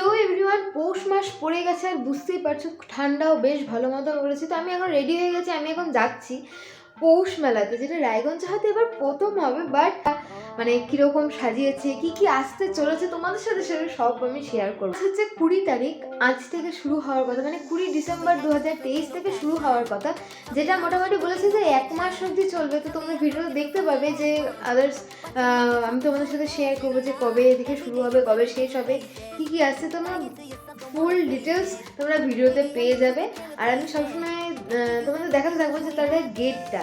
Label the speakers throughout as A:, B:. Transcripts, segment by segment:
A: Hello everyone পৌষ মাস পড়ে গেছে, আর বুঝতেই পারছ, ঠান্ডাও বেশ ভালো মতো পড়েছে, তো আমি এখন রেডি হয়ে গেছি, আমি এখন যাচ্ছি। পৌষ মেলাতে, যেটা রায়গঞ্জ হাতে এবার প্রথম হবে বাট মানে কীরকম সাজিয়েছে, কি কি আসতে চলেছে তোমাদের সাথে সেটা সব আমি শেয়ার করব। হচ্ছে কুড়ি তারিখ, আজ থেকে শুরু হওয়ার কথা মানে কুড়ি ডিসেম্বর দু হাজার তেইশ থেকে শুরু হওয়ার কথা, যেটা মোটামুটি বলেছে যে এক মাস অবধি চলবে। তো তোমরা ভিডিওতে দেখতে পাবে যে আদার্স আমি তোমাদের সাথে শেয়ার করব যে কবে থেকে শুরু হবে, কবে শেষ হবে, কি কি আসছে, তোমরা ফুল ডিটেলস তোমরা ভিডিওতে পেয়ে যাবে। আর আমি সবসময় তোমাদের দেখাতে থাকব যে তাদের গেটটা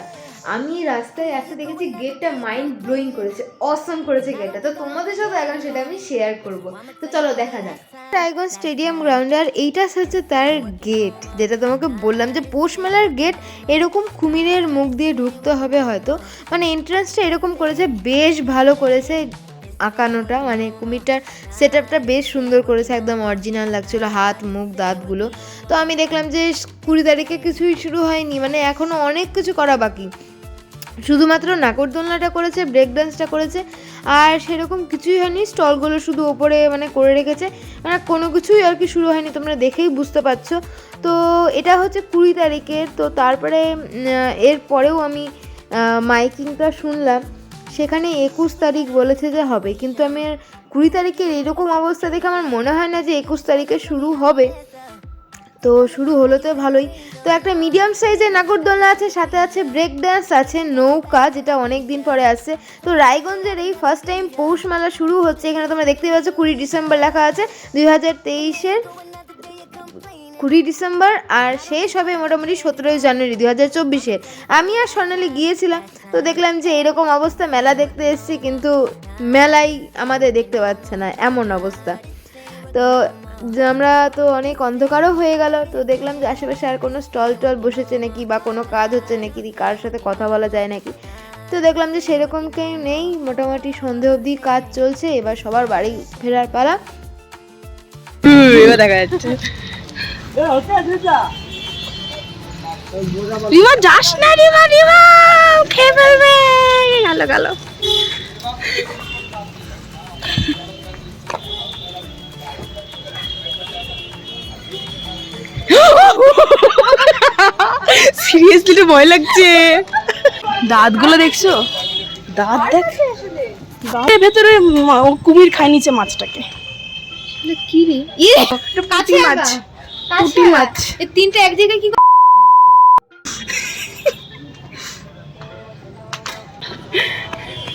A: আমি রাস্তায় আসতে দেখেছি গেটটা মাইন্ড ব্লোয়িং করেছে অসম করেছে গেটটা তো তোমাদের সাথে এখন সেটা আমি শেয়ার করব। তো চলো দেখা যাক। রায়গঞ্জ স্টেডিয়াম গ্রাউন্ডে আর এইটা হচ্ছে তার গেট যেটা তোমাকে বললাম যে পৌষ মেলার গেট এরকম কুমিরের মুখ দিয়ে ঢুকতে হবে হয়তো। মানে এন্ট্রান্সটা এরকম করেছে, বেশ ভালো করেছে। আঁকানোটা মানে কুমিরটার সেট আপটা বেশ সুন্দর করেছে, একদম অরিজিনাল লাগছিল, হাত, মুখ, দাঁতগুলো। তো আমি দেখলাম যে কুড়ি তারিখে কিছুই শুরু হয়নি মানে এখনও অনেক কিছু করা বাকি। শুধুমাত্র নাগরদোলনাটা করেছে ব্রেক ডান্সটা করেছে, আর সেরকম কিছুই হয়নি, স্টলগুলো শুধু ওপরে মানে করে রেখেছে মানে কোনো কিছুই আর কি শুরু হয়নি, তোমরা দেখেই বুঝতে পারছ। তো এটা হচ্ছে কুড়ি তারিখের, তো তারপরে এর পরেও আমি মাইকিংটা শুনলাম। সেখানে একুশ তারিখ বলেছে যে হবে। কিন্তু আমি কুড়ি তারিখের এরকম অবস্থা দেখে আমার মনে হয় না যে একুশ তারিখে শুরু হবে। তো শুরু হলো তো ভালোই। তো একটা মিডিয়াম সাইজের নাগরদোলনা আছে, সাথে আছে ব্রেক ড্যান্স আছে নৌকা, যেটা অনেক দিন পরে আসছে। তো রায়গঞ্জের এই ফার্স্ট টাইম পৌষ মেলা শুরু হচ্ছে, এখানে তোমরা দেখতেই পাচ্ছ কুড়ি ডিসেম্বর লেখা আছে। দুই হাজার তেইশের কুড়ি ডিসেম্বর আর শেষ হবে মোটামুটি সতেরোই জানুয়ারি দু হাজার চব্বিশে। আমি আর স্বর্ণালী গিয়েছিলাম, তো দেখলাম যে এরকম অবস্থা, মেলা দেখতে এসেছি, কিন্তু মেলাই আমাদের দেখতে পাচ্ছে না, এমন অবস্থা। তো আমরা তো অনেক অন্ধকারও হয়ে গেল, তো দেখলাম যে আশেপাশে আর কোনো স্টল টল বসেছে নাকি, বা কোনো কাজ হচ্ছে নাকি, কার সাথে কথা বলা যায় নাকি? তো দেখলাম যে সেরকম কেউ নেই, মোটামুটি সন্ধে অবধি কাজ চলছে, এবার সবার বাড়ি ফেরার পালা।
B: দেখা যাচ্ছে। রিমা যাস না রিমা রিমা খেয়ে ফেলবে। গেল গেল। সিরিয়াসলি তো ভয় লাগছে। দাঁতগুলো দেখছ? দাঁত দেখ। দাঁতের ভেতরে কুমির খাই নিচে মাছটাকে।
A: কি রে?
B: ইয়ে! পুঁটি মাছ। পুঁটি মাছ
A: এই তিনটা এক জায়গায় কি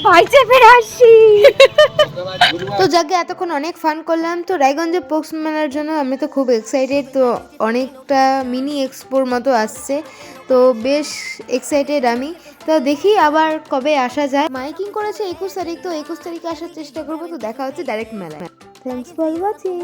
B: পাইছে ফিরে আসছি
A: তো যাকে এতক্ষণ অনেক ফান করলাম তো রায়গঞ্জে পোক্স মেলার জন্য আমি তো খুব এক্সাইটেড তো অনেকটা মিনি এক্সপোর মতো আসছে। তো বেশ এক্সাইটেড আমি। তো দেখি আবার কবে আসা যায়। মাইকিং করেছে একুশ তারিখ তো একুশ তারিখে আসার চেষ্টা করব তো দেখা হচ্ছে ডাইরেক্ট মেলায়। Thanks for watching